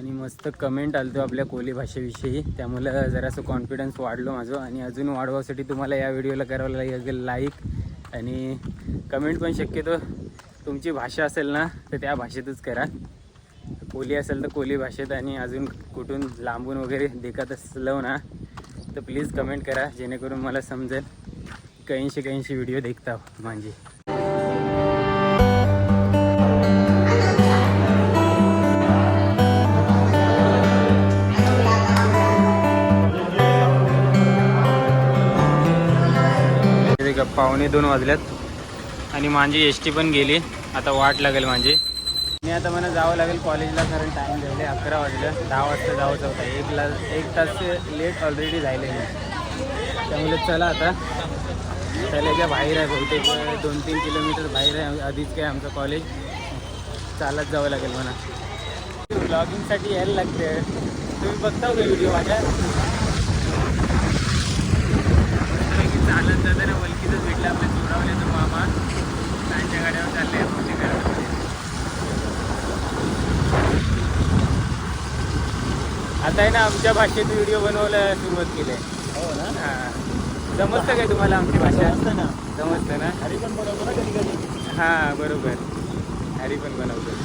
आणि मस्त कमेंट आलतो आपल्या कोली भाषेविषयी. त्यामुळं जरासं कॉन्फिडन्स वाढलो माझं. आणि अजून वाढवासाठी तुम्हाला या व्हिडिओला करावं लागेल लाईक आणि कमेंट पण शक्यतो तुमची भाषा असेल ना तर त्या भाषेतच करा. कोली असेल तर कोली भाषेत आणि अजून कुठून लांबून वगैरे देखत असलो ना तर प्लीज कमेंट करा जेणेकरून मला समजेल. कैंशी कैंशी व्हिडिओ देखता हो, माझी पावणे दोन वाजल्यात. आणि माझी एस टी पण गेली. आता वाट लागेल माझी. मी आता मला जावं लागेल कॉलेजला कारण टाईम झाले अकरा वाजलं. दहा वाजता जावंच होता एक ला एक तास लेट ऑलरेडी झाले त्यामुळे चला आता. त्याच्या बाहेर आहे बहुतेक. दोन तीन किलोमीटर बाहेर आहे. आधीच काय आमचं कॉलेज. चालत जावं लागेल मला ब्लॉगिंगसाठी यायला लागते तुम्ही बघता का व्हिडिओ माझ्या चालत जाताना आपल्या चोरावल्याचं मामा त्यांच्या गाड्यावर गाड्यावर आता आहे ना आमच्या भाषेत व्हिडिओ बनवायला सुरुवात केली आहे. हो ना? हां. समजतं काय तुम्हाला आमची भाषा? असतं ना. समजतं ना? हरी पण बनवतो ना कधी कधी हां बरोबर. हरी पण बनवतो.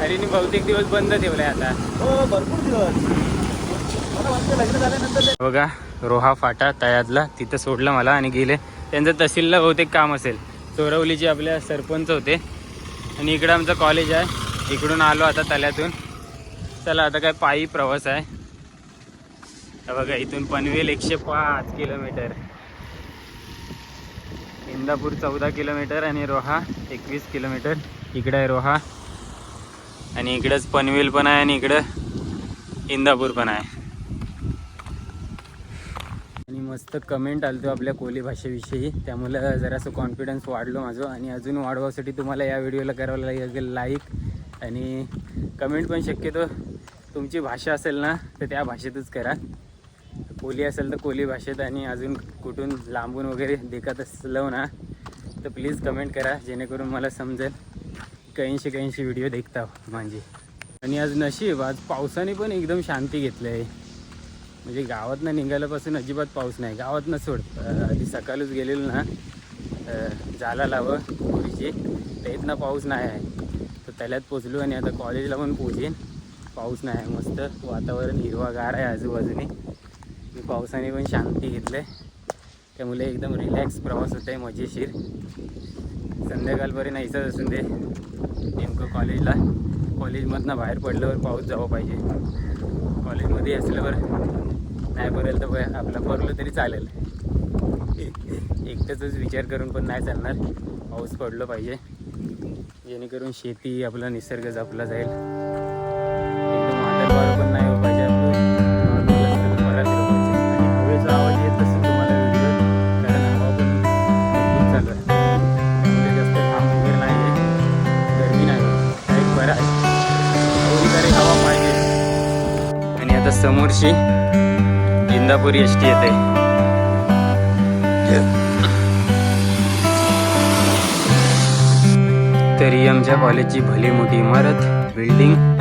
हरीने बहुतेक दिवस बंद ठेवलाय आता. हो भरपूर दिवस. बघा रोहा फाटा तळ्यातला तिथं सोडलं मला आणि गेले. त्यांचं तहसीलला बहुतेक काम असेल. चोरवलीचे आपल्या सरपंच होते. आणि इकडं आमचं कॉलेज आहे. इकडून आलो आता तल्यातून चला आता काय पायी प्रवास आहे. बघा इथून पनवेल एकशे पाच किलोमीटर. इंदापूर चौदा किलोमीटर आणि रोहा एकवीस किलोमीटर. इकडं आहे रोहा. आणि इकडंच पनवेल पण आहे आणि इकडं इंदापूर पण आहे. मस्त कमेंट आलतो आपल्या कोली भाषेविषयी. त्यामुळं जरासं कॉन्फिडन्स वाढलो माझं. आणि अजून वाढवासाठी तुम्हाला या व्हिडिओला करावं लागेल लाईक आणि कमेंट पण शक्यतो तुमची भाषा असेल ना तर त्या भाषेतच करा. कोली असेल तर कोली भाषेत आणि अजून कुठून लांबून वगैरे देखत असलो ना तर प्लीज कमेंट करा जेणेकरून मला समजेल काहींशी कैंशी व्हिडिओ देखता हो माझी. आणि आज नशीब आज पावसाने पण एकदम शांती घेतली आहे. म्हणजे गावातनं निघाल्यापासून अजिबात पाऊस नाही. गावातनं सोड. आधी सकाळीच गेलेलो ना. अं, जाला लावं पुरीची तर ना पाऊस नाही आहे. तर त्याल्यात पोचलो आणि आता कॉलेजला पण पोचेन. पाऊस नाही आहे. मस्त वातावरण हिरवागार आहे आजूबाजूने. मी पावसाने पण शांती घेतलं आहे त्यामुळे एकदम रिलॅक्स प्रवास होत आहे मजेशीर संध्याकाळपर्यंत यायचाच असून दे. नेमकं कॉलेजला कॉलेजमधनं बाहेर पडल्यावर पाऊस जावं पाहिजे. कॉलेजमध्ये असल्यावर नाही पडेल तर आपलं पडलं तरी चालेल. एकट्याचाच विचार करून पण नाही चालणार. पाऊस पडलं पाहिजे. जेणेकरून शेती आपला निसर्ग जपला जाईल. एकदम आदरवार पण नाही पाहिजे आपलं. इंदापूर एस टी येते तरी आमच्या कॉलेजची भली मोठी इमारत बिल्डिंग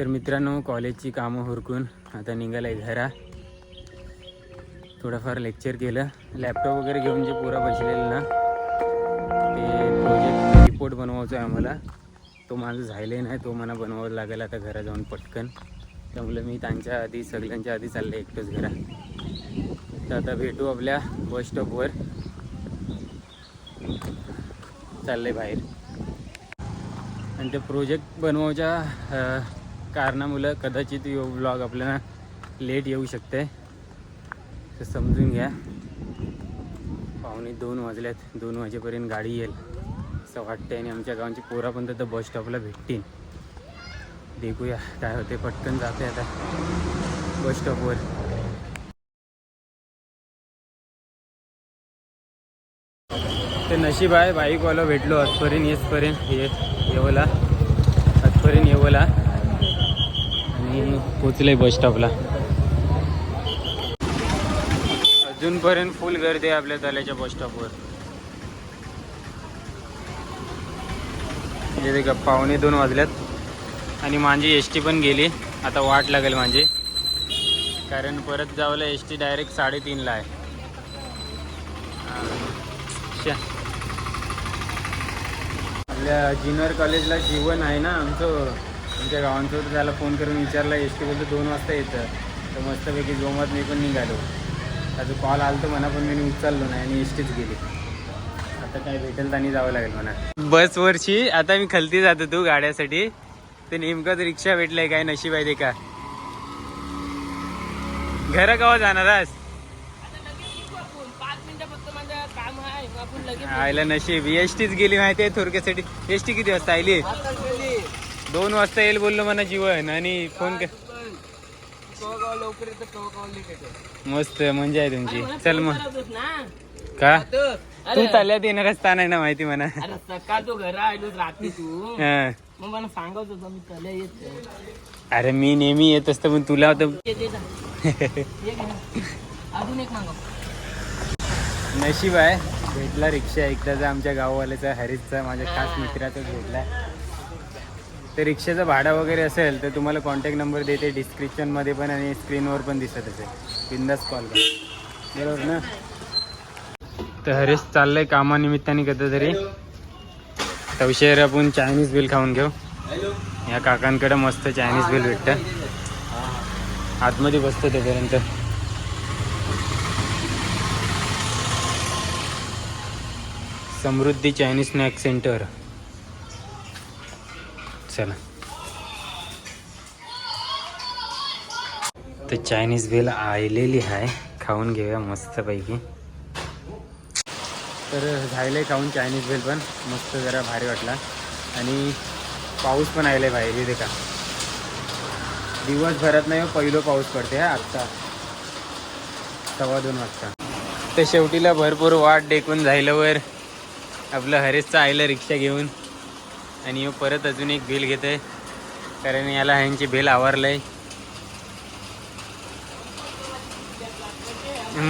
तर मित्रांनो कॉलेजची कामं हुरकून आता निघालंय घरा. थोडंफार लेक्चर केलं. लॅपटॉप वगैरे घेऊन जे पुरा बसलेलं ना ते प्रोजेक्ट रिपोर्ट बनवायचा आहे आम्हाला. तो माझं झाले नाही तो मला बनवावा लागेल आता घरा जाऊन पटकन. त्यामुळे मी त्यांच्या आधी सगळ्यांच्या आधी चाललं एकटंच घरा. तर आता भेटू आपल्या बस स्टॉपवर चाललंय बाहेर. आणि ते प्रोजेक्ट बनवायच्या कारणामुळं कदाचित यो ब्लॉग आपल्याला लेट येऊ शकते. तर समजून घ्या. पाहुणे दोन वाजल्यात. दोन वाजेपर्यंत गाडी येईल. असं वाटतंय आणि आमच्या गावाची पोरा पण तर बस स्टॉपला भेटतील. देखूया काय होते पटकन जाते आता बस स्टॉपवर ते नशीब आहे. बाईकवाला भेटलो आजपर्यंत येसपर्यंत. ये येवला. आजपर्यंत येवला. पोचले बस स्टॉपला. अजूनपर्यंत फुल गर्दी आहे आपल्या तल्याच्या बस स्टॉपवर. म्हणजे ते का पावणे दोन वाजल्यात. आणि माझी एस टी पण गेली. आता वाट लागेल माझी. कारण परत जावलं एस टी डायरेक्ट साडेतीनला आहे. आपल्या जिनर कॉलेजला जीवन आहे ना आमचं. आमच्या गावांचं तर त्याला फोन करून विचारला एस टी बोलतो दोन वाजता येतं. तर मस्तपैकी जोमात मी पण निघालो. त्याचा कॉल आला तर म्हणा पण मी उचललो नाही आणि एस टीच गेली. आता काय भेटेल आणि जावं लागेल म्हणा. बसवरची आता मी खलती जातो तू गाड्यासाठी. ते नेमकंच रिक्षा भेटलंय काय नशीब आहे ते का? घरा कवा जाणार आहेस आयला नशीब एस टीच गेली माहिती आहे थोडक्यासाठी. एस टी किती वाजता आली दोन वाजता येईल बोललो मला जीवन आणि फोन येतं मस्त मजा आहे तुमची. चल मग. ना. का? तू चालल्यात येणार स्थान आहे ना माहिती म्हणा. अरे सकाळ तो घरा आलोच रात्री तू. हा. मग मला सांगत होता मी येत अरे मी नेहमी येत असतो पण तुला तर ना. अजून एक मागव. नशीब आहे. भेटला रिक्षा एकदाचा आमच्या गाववाल्याचा हरीशचा माझ्या खास मित्राचाच भेटला. तर रिक्षाचं भाडं वगैरे असेल तर तुम्हाला कॉन्टॅक्ट नंबर देते डिस्क्रिप्शनमध्ये पण आणि स्क्रीनवर पण दिसत असेल. बिंदास कॉल करा. बरोबर ना? तर हरीश चाललंय कामानिमित्ताने कधी तरी. तवशेर आपण चायनीज बिल खाऊन घेऊ. या काकांकडे मस्त चायनीज बिल भेटतं. आतमध्ये बसतो तोपर्यंत. समृद्धी चायनीज स्नॅक सेंटर चला. तर चायनीज भेल आलेली आहे. खाऊन घेऊया मस्तपैकी. तर झाले खाऊन चायनीज भेल पण. मस्त जरा भारी वाटला. आणि पाऊस पण आलेला बाहेर इथे का दिवसभरात नाही हो, पहिलो पहिलं पाऊस पडते हा आत्ता सव्वा दोन वाजता. तर शेवटीला भरपूर वाट डेकून जायल्यावर आपलं हरेशचं आईला रिक्षा घेऊन. आणि ह्यो परत अजून एक बेल घेत आहे कारण याला ह्यांची बेल आवारलंय.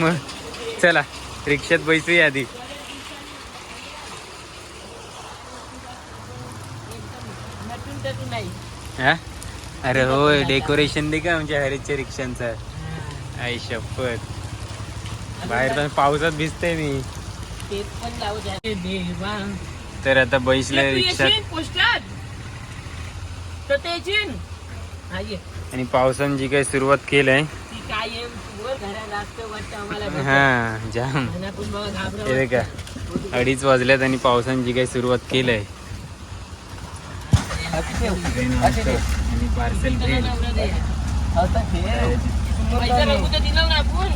मग चला रिक्षात बैसूया आधी. हा? अरे होय डेकोरेशन दे का आमच्या हरीच्या रिक्षांचं? आई शपथ. बाहेर तर पावसात भिजते मी. आहे तर आता बैसला हा आणि पावसानं जी काही सुरुवात केलंय आहे. हा जाम. हे का अडीच वाजल्यात आणि पावसानं जी काही सुरुवात केलंय आणि पार्सल भेल पैसा नको तर दिला ना आपण.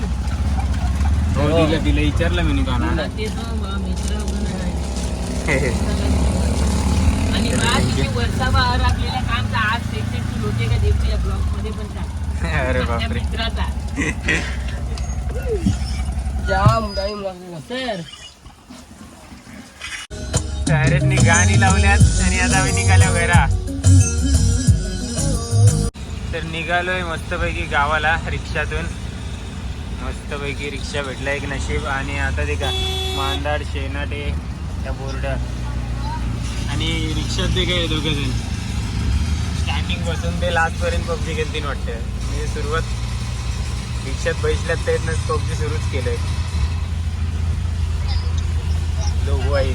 हो दिलं दिलं. विचारलं मी का मला ते तर बा मित्र पण आहे. आणि आज होते का देखू या ब्लॉगमध्ये पण अरे बापरे. मित्राचा. जाम टाइम लागला सर डायरेक्टनी गाणी लावल्यात आणि आता आम्ही निघालो घरा. तर निघालोय मस्तपैकी गावाला रिक्षातून. मस्तपैकी रिक्षा भेटला एक नशीब. आणि आता ते का मांदाड शेनाटे त्या बोर्ड आणि रिक्षात ते काय दोघे जण. स्टार्टिंगपासून ते लास्ट पर्यंत पबजी खेळतील वाटतं. म्हणजे सुरुवात रिक्षात बैसल्यात त्यातनंच पबजी सुरूच केलंय. दोघं आहे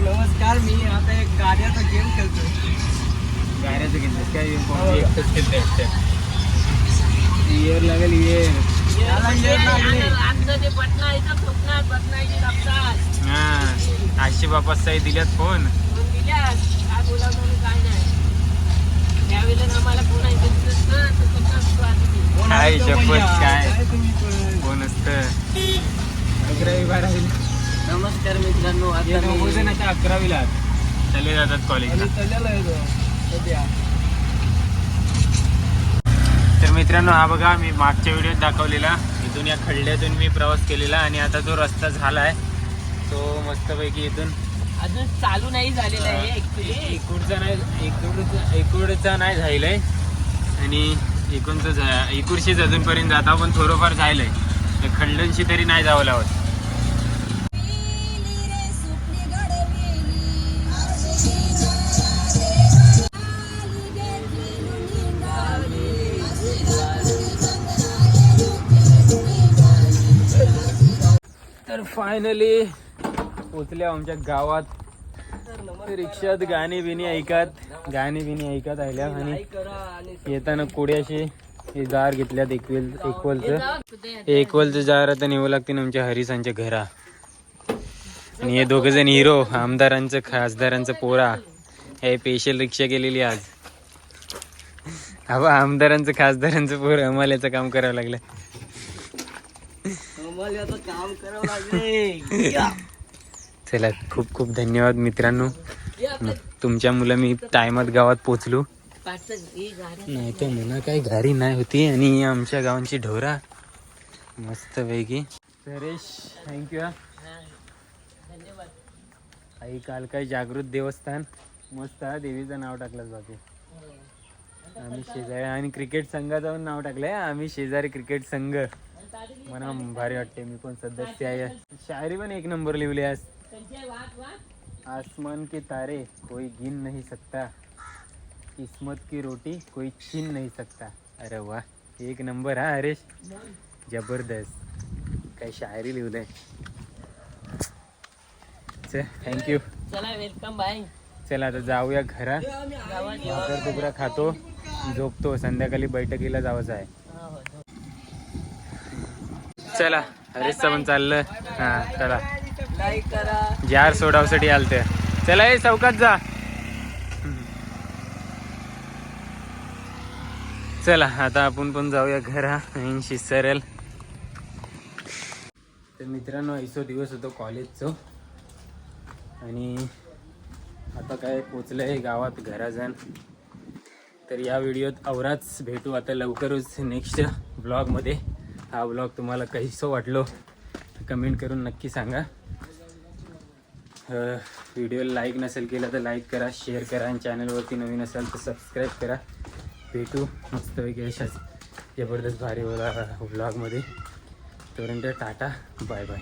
नमस्कार मी आता एक गाड्याचा गेम खेळतो गाड्याचं घेतलं काय पबजी एकटंच खेळतंय वाटतं. इयर लागेल इयर हा आशी बापा साई दिल्यात फोन काय शपथ काय कोण असतं नमस्कार मित्रांनो हे आता अकरावीला. चालले जातात कॉलेजला तर मित्रांनो हा बघा मी मागच्या व्हिडिओत दाखवलेला. इथून या खड्ड्यातून मी प्रवास केलेला आणि आता जो रस्ता झाला आहे तो मस्तपैकी इथून अजून चालू नाही झालेलं आहे इकडचा नाही इकडचा इकडचा नाही झालेलाय. आणि इकडचं जा इकडशीच अजूनपर्यंत जाता पण थोडंफार झालंय. तर खंडनशी तरी नाही जावं लागत. फायनली पोचले आमच्या गावात. रिक्षात गाणी बिणी ऐकत गाणी बिणी ऐकत आल्या आणि येताना कोड्याशी हे जार घेतल्यात एकवेल एकवलचं. एकवलचं जार आता नेवं लागते आमच्या हरिसांच्या घरा. आणि हे दोघे जण हिरो आमदारांचं खासदारांचं पोरा. हे स्पेशल रिक्षा केलेली आज. हवा आमदारांचं खासदारांचं पोर हमाल्याचं काम करावं लागलं. काम करावं लागले. चला खूप खूप धन्यवाद मित्रांनो. तुमच्या मुलं मी टायमात गावात पोचलो. नाही तर म्हणा काही गाडी नाही होती आणि आमच्या गावांची ढोरा मस्त पैकी. सुरेश थँक्यू धन्यवाद. आई काल काय जागृत देवस्थान. मस्त हा देवीचं नाव टाकलं बाकी आम्ही शेजारी आणि क्रिकेट संघाचं नाव टाकलंय आम्ही शेजारी क्रिकेट संघ. मला भारी वाटते मी पण सदस्य आहे शायरी पण एक नंबर लिहिली आज. आसमान के तारे कोई गिन नहीं सकता. किस्मत की रोटी कोई छीन नहीं सकता. अरे वा एक नंबर हा हरेश. जबरदस्त. काही शायरी लिहिलंय चल थँक्यू चला वेलकम बाय चला आता जाऊया घरात. भाकर तुकडा खातो. झोपतो. संध्याकाळी बैठकीला जावंच आहे. चला हरेशचं पण चाललं. हा चला. जार सोडावसाठी आलते. चला हे चौकात जा. चला आता आपण पण जाऊया घरा. ऐंशी सरल. तर मित्रांनो ऐसो दिवस होतो कॉलेजचं. आणि आता काय पोचलं आहे गावात घराजण. तर या व्हिडिओत आवराच भेटू. आता लवकरच नेक्स्ट ब्लॉगमध्ये हा ब्लॉग तुम्हाला कहीसं वाटलो कमेंट करून नक्की सांगा. व्हिडिओला लाईक नसेल केला तर लाईक करा शेअर करा आणि चॅनलवरती नवीन असाल तर सबस्क्राईब करा. भेटू मस्तपैकी अशाच जबरदस्त भारी ब्लॉगमध्ये तोपर्यंत टाटा बाय बाय